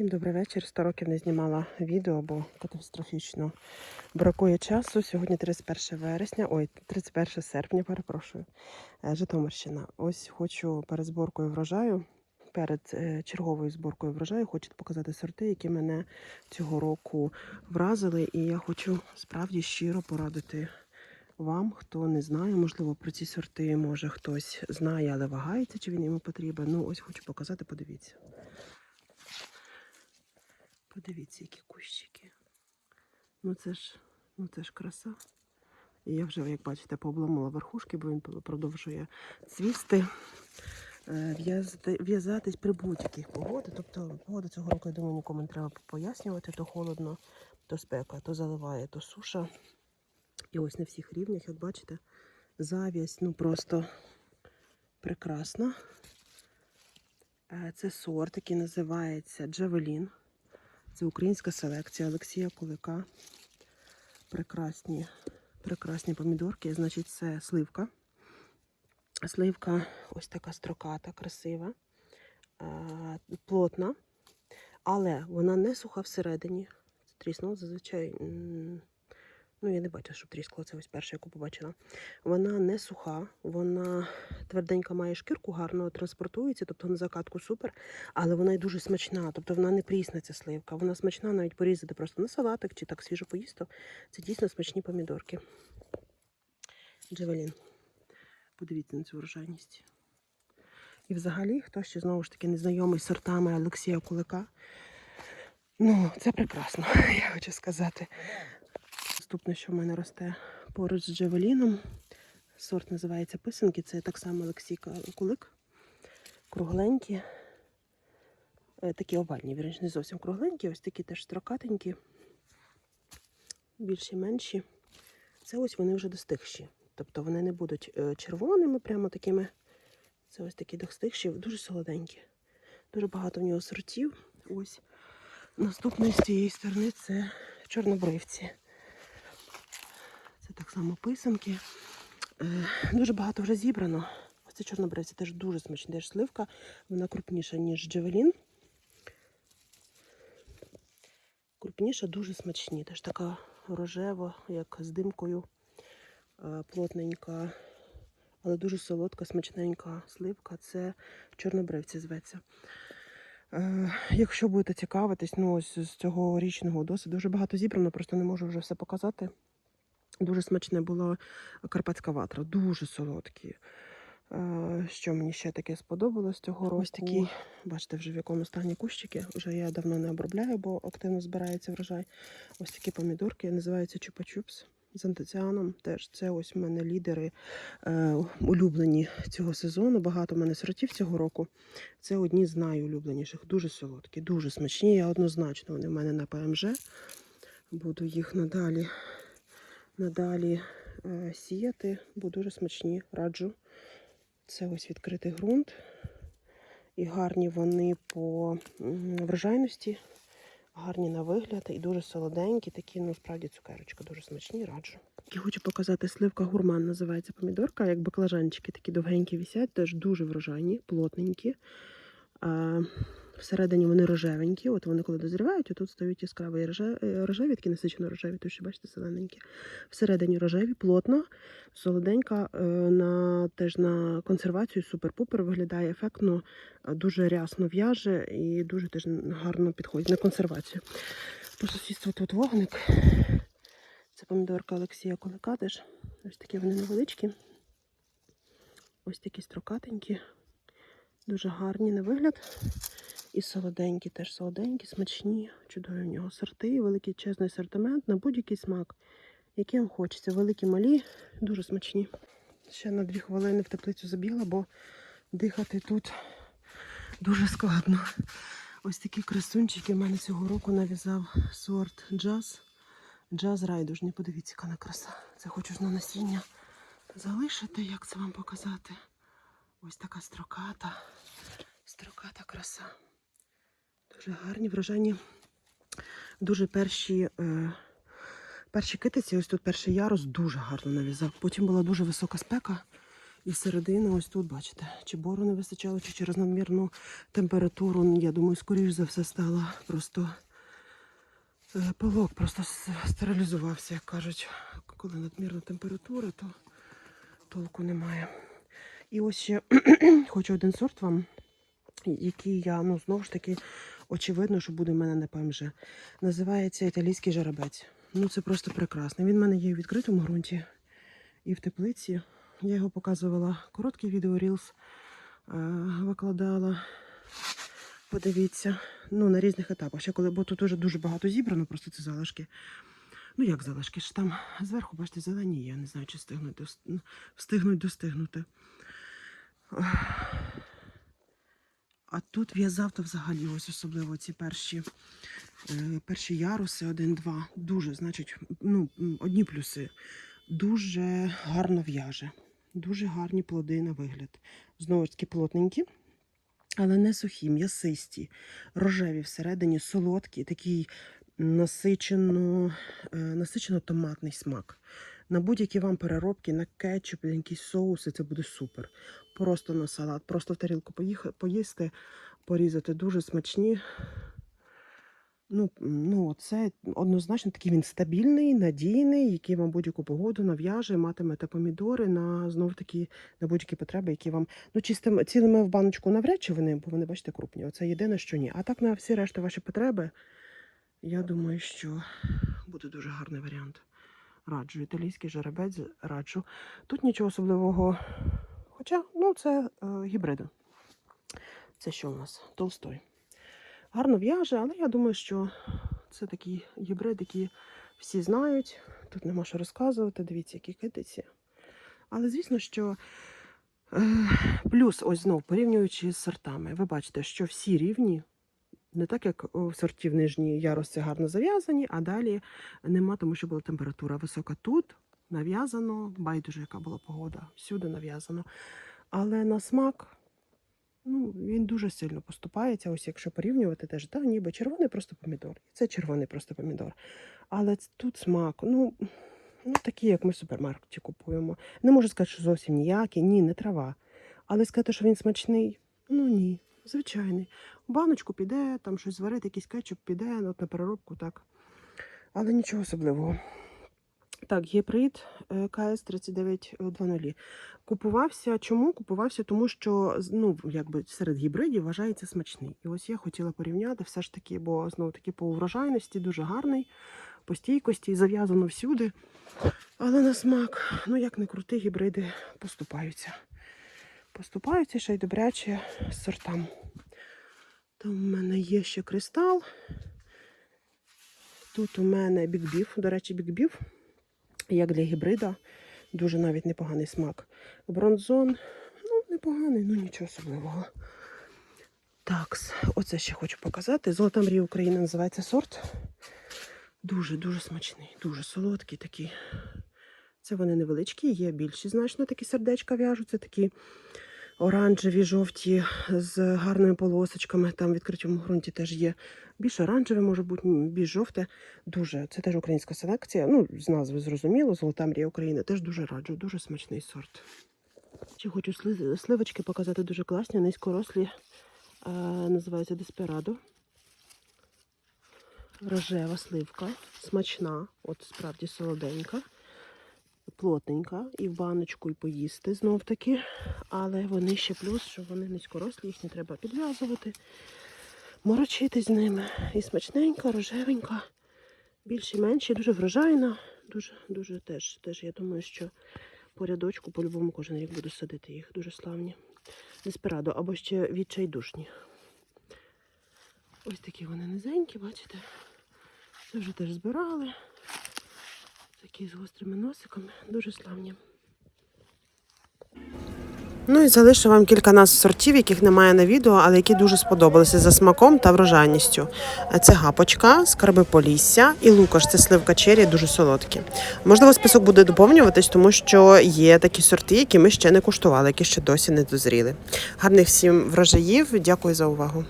Всім добрий вечір. 100 років не знімала відео, бо катастрофічно бракує часу. Сьогодні 31 вересня, ой, 31 серпня, перепрошую. е, Житомирщина. Ось хочу перед зборкою врожаю, перед е, черговою зборкою врожаю, хочу показати сорти, які мене цього року вразили. І я хочу справді щиро порадити вам, хто не знає, можливо, про ці сорти може хтось знає, але вагається, чи він йому потрібен. Ну, ось хочу показати, подивіться. Подивіться, які кущики. Ну це ж, ну це ж краса. І я вже, як бачите, пообламала верхушки, бо він продовжує цвісти, е, в'язатись при будь-яких погоди. Тобто погода цього року, я думаю, нікому не треба пояснювати, то холодно, то спека, то заливає, то суша. І ось на всіх рівнях, як бачите, зав'язь, ну просто прекрасна. Е, Це сорт, який називається Джавелін. Це українська селекція Олексія Кулика. Прекрасні, прекрасні помідорки. Значить, це сливка. Сливка ось така строката, красива, е, плотна, але вона не суха всередині. Це тріснуло зазвичай. Ну, я не бачила, щоб тріскало. Це ось перша, яку побачила. Вона не суха, вона тверденька має шкірку, гарно транспортується, тобто на закатку супер, але вона й дуже смачна, тобто вона не прісна ця сливка. Вона смачна навіть порізати просто на салатик чи так свіжо поїсти. Це дійсно смачні помідорки. Джевелін. Подивіться на цю врожайність. І взагалі, хто ще знову ж таки незнайомий з сортами Олексія Кулика. Ну, це прекрасно, я хочу сказати. Наступне, що в мене росте поруч з Джевеліном. Сорт називається писанки. Це так само Олексій Кулик. Кругленькі. Е, Такі овальні, вірніше, не зовсім кругленькі, ось такі теж строкатенькі. Більші, менші. Це ось вони вже достигші. Тобто вони не будуть е, червоними, прямо такими. Це ось такі достигші, дуже солоденькі. Дуже багато в нього сортів. Ось. Наступний з цієї сторони це чорнобривці. Так само писанки. Е, Дуже багато вже зібрано. Ось це чорнобривці теж дуже смачна. Теж сливка. Вона крупніша, ніж джевелін. Крупніша, дуже смачні. Теж така рожева, як з димкою, е, плотненька, але дуже солодка, смачненька сливка. Це чорнобривці зветься. Е, Якщо будете цікавитись, ну ось з цього річного досить дуже багато зібрано, просто не можу вже все показати. Дуже смачне була карпатська ватра, дуже солодкі. Е, Що мені ще таке сподобалось цього року? Ось такі, бачите, вже в якому стані кущики. Вже я давно не обробляю, бо активно збирається врожай. Ось такі помідорки, називаються чупа-чупс з антоціаном. Теж це ось в мене лідери е, улюблені цього сезону. Багато в мене сортів цього року. Це одні з найулюбленіших. Дуже солодкі, дуже смачні. Я однозначно вони в мене на ПМЖ. Буду їх надалі надалі е, сіяти, бо дуже смачні, раджу. Це ось відкритий ґрунт. І гарні вони по врожайності, гарні на вигляд і дуже солоденькі, такі, ну, справді цукерочка, дуже смачні, раджу. Я хочу показати сливка гурман, називається помідорка, як баклажанчики, такі довгенькі висять, теж дуже врожайні, плотненькі. Всередині вони рожевенькі, от вони коли дозрівають, тут стають яскраві е, рожеві, такі насичено рожеві, то що бачите, зелененькі. Всередині рожеві, плотно, солоденька, е, на, теж на консервацію супер-пупер виглядає ефектно, е, дуже рясно в'яже і дуже теж гарно підходить на консервацію. По сусідству тут вогник. Це помідорка Олексія Кулика теж. Ось такі вони невеличкі. Ось такі строкатенькі, дуже гарні на вигляд. І солоденькі, теж солоденькі, смачні, чудові в нього сорти, великий асортимент на будь-який смак, який вам хочеться. Великі малі, дуже смачні. Ще на дві хвилини в теплицю забігла, бо дихати тут дуже складно. Ось такі красунчики в мене цього року нав'язав сорт джаз. Джаз райдужний. Подивіться, яка вона краса. Це хочу ж на насіння залишити, як це вам показати. Ось така строката. Строката краса. Дуже гарні врожайні. Дуже перші, е, перші китиці, ось тут перший ярус дуже гарно нав'язав. Потім була дуже висока спека. І середина, ось тут, бачите, чи бору не вистачало, чи через надмірну температуру. Я думаю, скоріш за все стала просто е, пилок, просто стерилізувався, як кажуть. Коли надмірна температура, то толку немає. І ось ще хочу один сорт вам, який я, ну, знову ж таки, очевидно, що буде в мене на ПМЖ. Називається італійський жарабець. Ну, це просто прекрасно. Він в мене є у відкритому ґрунті і в теплиці. Я його показувала короткий відео Reels, е, викладала. Подивіться, ну на різних етапах. Ще коли, бо тут уже дуже багато зібрано, просто це залишки. Ну як залишки? Ж там зверху, бачите, зелені є. Не знаю, чи ну, встигнуть достигнути. А тут в'язав то взагалі ось особливо ці перші, е, перші яруси, один-два. Дуже, значить, ну, одні плюси. Дуже гарно в'яже. Дуже гарні плоди на вигляд. Знову ж таки, плотненькі, але не сухі, м'ясисті, рожеві всередині, солодкі, такий насичено, е, смак. На будь-які вам переробки, на кетчуп, на якісь соуси, це буде супер. Просто на салат, просто в тарілку поїсти, порізати дуже смачні. Ну, ну, це однозначно такий він стабільний, надійний, який вам будь-яку погоду нав'яже, матимете помідори на знов таки на будь-які потреби, які вам ну чистими цілими в баночку навряд чи вони, бо вони бачите крупні. Оце єдине, що ні. А так на всі решта ваші потреби, я думаю, що буде дуже гарний варіант. Раджу, італійський жеребець раджу. Тут нічого особливого. Хоча, ну, це е, гібриди. Це що у нас? Толстой. Гарно в'яже, але я думаю, що це такий гібрид, який всі знають. Тут нема що розказувати. Дивіться, які китиці. Але звісно, що е, плюс, ось знов порівнюючи з сортами, ви бачите, що всі рівні, не так як у сортів нижні яруси гарно зав'язані, а далі нема, тому що була температура висока тут. Нав'язано, байдуже, яка була погода, всюди нав'язано. Але на смак ну, він дуже сильно поступається. Ось якщо порівнювати теж, та, ніби червоний просто помідор. Це червоний просто помідор. Але тут смак, ну, ну такий, як ми в супермаркеті купуємо. Не можу сказати, що зовсім ніякий, ні, не трава. Але сказати, що він смачний, ну ні, звичайний. В баночку піде, там щось зварити, якийсь кетчуп піде, ну, от на переробку так. Але нічого особливого. Так, гібрид е, КС 3920. Купувався. Чому купувався? Тому що ну, якби серед гібридів вважається смачний. І ось я хотіла порівняти все ж таки, бо знову таки по врожайності дуже гарний, по стійкості, зав'язано всюди. Але на смак, ну як не крути, гібриди поступаються. Поступаються ще й добряче сортам. Там у мене є ще кристал. Тут у мене бікбіф, до речі, бікбіф, як для гібрида, дуже навіть непоганий смак. Бронзон, ну, непоганий, ну нічого особливого. Так, оце ще хочу показати. Золота мрія України називається сорт. Дуже-дуже смачний, дуже солодкий такий. Це вони невеличкі, є більші, значно такі сердечка в'яжуться, такі оранжеві, жовті з гарними полосочками. Там в відкритому ґрунті теж є. Більш оранжеве, може бути, більш жовте. Дуже. Це теж українська селекція. Ну, з назви зрозуміло, Золота мрія України. Теж дуже раджу, дуже смачний сорт. Ще хочу сливочки показати дуже класні, низькорослі. Е, називаються Деспирадо. Рожева сливка, смачна, от справді солоденька, плотненька, і в баночку, і поїсти знов таки. Але вони ще плюс, що вони низькорослі, їх не треба підв'язувати, морочити з ними. І смачненька, рожевенька, більші менші, дуже врожайна. Дуже, дуже теж, теж я думаю, що по рядочку по-любому кожен рік буду садити їх. Дуже славні. Деспирадо або ще відчайдушні. Ось такі вони низенькі, бачите? Це вже теж збирали. Такі з гострими носиками, дуже славні. Ну і залишу вам кілька назв сортів, яких немає на відео, але які дуже сподобалися за смаком та врожайністю. Це гапочка, скарби полісся і лукаш. Це сливка чері, дуже солодкі. Можливо, список буде доповнюватись, тому що є такі сорти, які ми ще не куштували, які ще досі не дозріли. Гарних всім врожаїв. Дякую за увагу.